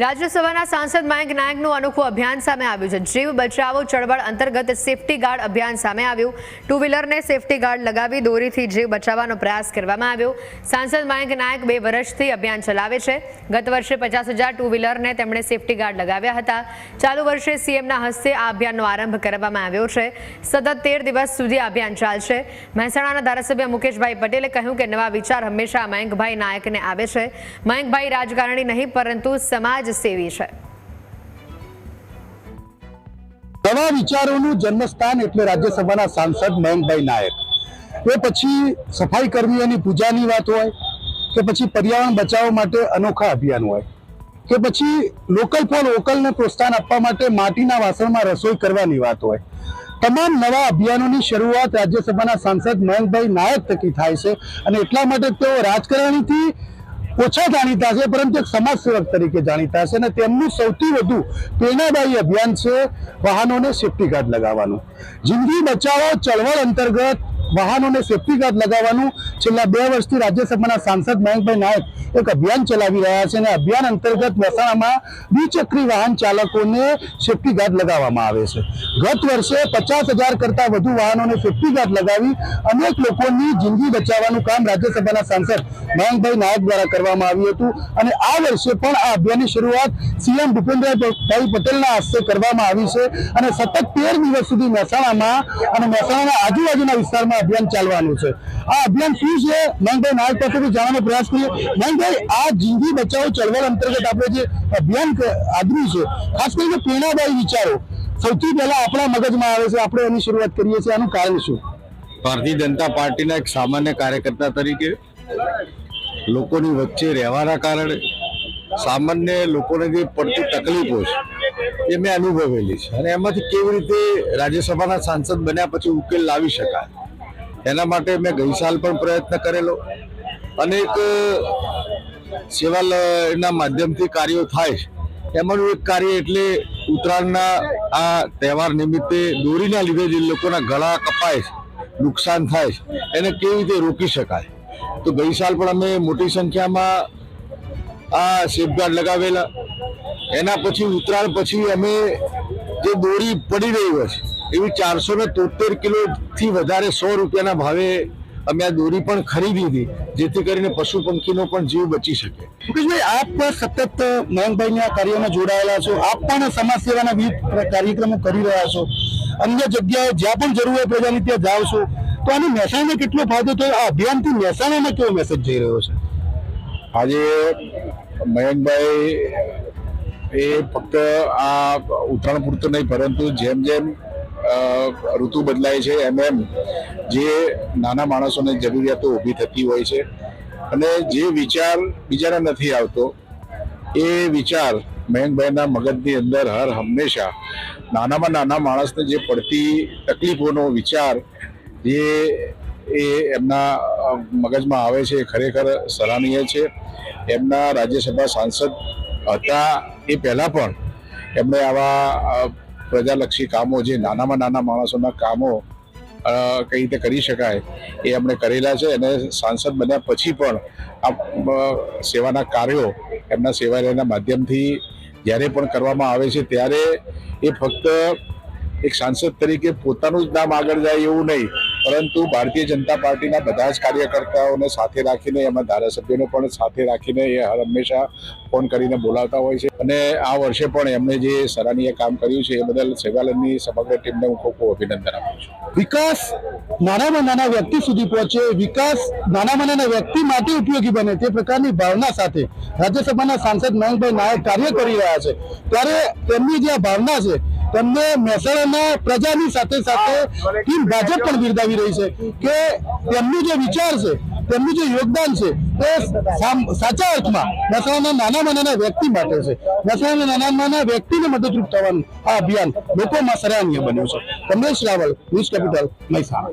રાજ્યસભાના સાંસદ મયંક નાયકનું અનોખું અભિયાન સામે આવ્યું છે. જીવ બચાવો ચળવળ અંતર્ગત સેફટી ગાર્ડ અભિયાન સામે આવ્યું. ટુ વ્હીલરને સેફટી ગાર્ડ લગાવી દોરીથી જીવ બચાવવાનો પ્રયાસ કરવામાં આવ્યો. સાંસદ મયંક નાયક બે વર્ષથી અભિયાન ચલાવે છે. ગત વર્ષે પચાસ હજાર ટુ વ્હીલરને તેમણે સેફટી ગાર્ડ લગાવ્યા હતા. ચાલુ વર્ષે સીએમના હસ્તે આ અભિયાનનો આરંભ કરવામાં આવ્યો છે. સતત તેર દિવસ સુધી આ અભિયાન ચાલશે. મહેસાણાના ધારાસભ્ય મુકેશભાઈ પટેલે કહ્યું કે નવા વિચાર હંમેશા મયંકભાઈ નાયકને આવે છે. મયંકભાઈ રાજકારણી નહીં, પરંતુ સમાજ સેવી છે. નવા વિચારોનું જન્મસ્થાન એટલે રાજ્યસભાના સાંસદ મયંકભાઈ નાયક. એ પછી સફાઈ કર્મીઓની પૂજાની વાત હોય, કે પછી પર્યાવરણ બચાવ માટે અનોખા અભિયાન હોય, કે પછી લોકલ ફોર લોકલને પ્રોત્સાહન આપવા માટે માટીના વાસણમાં રસોઈ કરવાની વાત હોય. તમામ નવા અભિયાનોની શરૂઆત રાજ્યસભાના સાંસદ મયંકભાઈ નાયક થકી થાય છે અને એટલા માટે તેઓ રાજકારણીથી ઓછા જાણીતા છે, પરંતુ એક સમાજ સેવક તરીકે જાણીતા છે અને તેમનું સૌથી વધુ પ્રેરણાદાયી અભિયાન છે વાહનોને સેફટી ગાર્ડ લગાવવાનું. જિંદગી બચાવો, ચળવળ અંતર્ગત વાહનોને સેફ્ટી ગાર્ડ લગાવવાનું છેલ્લા બે વર્ષથી રાજ્યસભાના સાંસદ મયંકભાઈ નાયક એક અભિયાન ચલાવી રહ્યા છે અને અભિયાન અંતર્ગત મહેસાણામાં દ્વિચક્રી વાહન ચાલકોને સેફ્ટી ગાર્ડ લગાવવામાં આવે છે. ગત વર્ષે પચાસ હજાર કરતા વધુ વાહનોને સેફ્ટી ગાર્ડ લગાવી અનેક લોકોની જિંદગી બચાવવાનું કામ રાજ્યસભાના સાંસદ મયંકભાઈ નાયક દ્વારા કરવામાં આવ્યું હતું અને આ વર્ષે પણ આ અભિયાનની શરૂઆત સીએમ ભૂપેન્દ્રભાઈ પટેલના હસ્તે કરવામાં આવી છે અને સતત તેર દિવસ સુધી મહેસાણામાં અને મહેસાણાના આજુબાજુના વિસ્તારમાં અભિયાન ચાલવાનું છે. આ અભિયાન શું છે? મયંકભાઈ નાયક પાસેથી જાણવાનો પ્રયાસ કરીએ. મયંકભાઈ આ જિંદગી બચાવો ચળવળ અંતર્ગત આપણે જે અભિયાન આદર્યું છે, ખાસ કરીને પ્રેરણાદાયી વિચારો. સૌથી પહેલા આપણા મગજમાં આવે છે, આપણે એની શરૂઆત કરીએ છીએ. આનું કારણ શું? ભારતીય જનતા પાર્ટીના એક સામાન્ય કાર્યકર્તા તરીકે લોકોની વચ્ચે રહેવાના કારણે સામાન્ય લોકોને જે પડતી તકલીફો છે, એ મેં અનુભવેલી છે. અને એમાંથી કેવી રીતે રાજ્યસભાના સાંસદ બન્યા પછી ઉકેલ લાવી શકાય? એના માટે મેં ગઈ સાલ પણ પ્રયત્ન કરેલો. અનેક સેવાના માધ્યમથી કાર્યો થાય. એમાંનું એક કાર્ય એટલે ઉત્તરાયણના આ તહેવાર નિમિત્તે દોરીના લીધે જે લોકોના ગળા કપાય, નુકસાન થાય, એને કેવી રીતે રોકી શકાય? તો ગઈ સાલ પણ અમે મોટી સંખ્યામાં આ સેફગાર્ડ લગાવેલા. એના પછી ઉત્તરાયણ પછી અમે જે દોરી પડી રહી હોય છે એવી ચારસો ને તોતેર કિલોથી વધારે સો રૂપિયાના ભાવે અમે આ દોરી પણ ખરીદી હતી, જેથી કરીને પશુ પંખીનો પણ જીવ બચી શકે. મુકેશભાઈ, આપ પણ સતત મયંકભાઈના કાર્યોમાં જોડાયેલા છો. આપ પણ સમાજ સેવાના વિવિધ કાર્યક્રમો કરી રહ્યા છો. અન્ય જગ્યાએ જ્યાં પણ જરૂર હોય પ્રજાની ત્યાં જાઓ છો. તો આને મહેસાણાને કેટલો ફાયદો થયો? આ અભિયાનથી મહેસાણામાં કેવો મેસેજ જઈ રહ્યો છે? આજે મયંકભાઈ એ ફક્ત આ ઉત્તરાયણ પૂરતું નહીં, પરંતુ જેમ જેમ ઋતુ બદલાય છે એમ એમ જે નાના માણસોને જરૂરિયાતો ઊભી થતી હોય છે. અને જે વિચાર બીજાને નથી આવતો, એ વિચાર મયંકભાઈના મગજની અંદર હર હંમેશા નાનામાં નાના માણસને જે પડતી તકલીફોનો વિચાર જે એ એમના મગજમાં આવે છે એ ખરેખર સરાહનીય છે. એમના રાજ્યસભા સાંસદ હતા એ પહેલાં પણ એમણે આવા પ્રજાલક્ષી કામો, જે નાનામાં નાના માણસોના કામો કઈ રીતે કરી શકાય, એ એમણે કરેલા છે. અને સાંસદ બન્યા પછી પણ આ સેવાના કાર્યો એમના સેવાના માધ્યમથી જ્યારે પણ કરવામાં આવે છે, ત્યારે એ ફક્ત એક સાંસદ તરીકે પોતાનું જ નામ આગળ જાય એવું નહીં. પરંતુ ભારતીય જનતા પાર્ટીના બધા જ કાર્યકર્તાઓને સાથે રાખીને, એમાં ધારાસભ્યોને પણ સાથે રાખીને એ હંમેશા ફોન કરીને બોલાવતા હોય છે. અને આ વર્ષે પણ એમણે જે સરાહનીય કામ કર્યું છે, એ બદલ સેવાલનની સમગ્ર ટીમને હું ખૂબ ખૂબ અભિનંદન આપું છું. વિકાસ નાનામાં નાના વ્યક્તિ સુધી પહોંચે, વિકાસ નાનામાં નાના વ્યક્તિ માટે ઉપયોગી બને તે પ્રકારની ભાવના સાથે રાજ્યસભાના સાંસદ મહેશભાઈ નાયક કાર્ય કરી રહ્યા છે. ત્યારે તેમની જે ભાવના છે તેમને મહેસાણાના પ્રજાની સાથે સાથે ટીમ ભાજપ પણ બિરદાવી રહી છે કે તેમનું જે વિચાર છે તેમનું જે યોગદાન છે તે સાચા અર્થમાં મહેસાણાના નાનામાં નાના વ્યક્તિ માટે છે. મહેસાણાના નાના નાના વ્યક્તિને મદદરૂપ થવાનું આ અભિયાન લોકોમાં સરાહનીય બન્યું છે. Kamlesh Raval news capital Mehsana.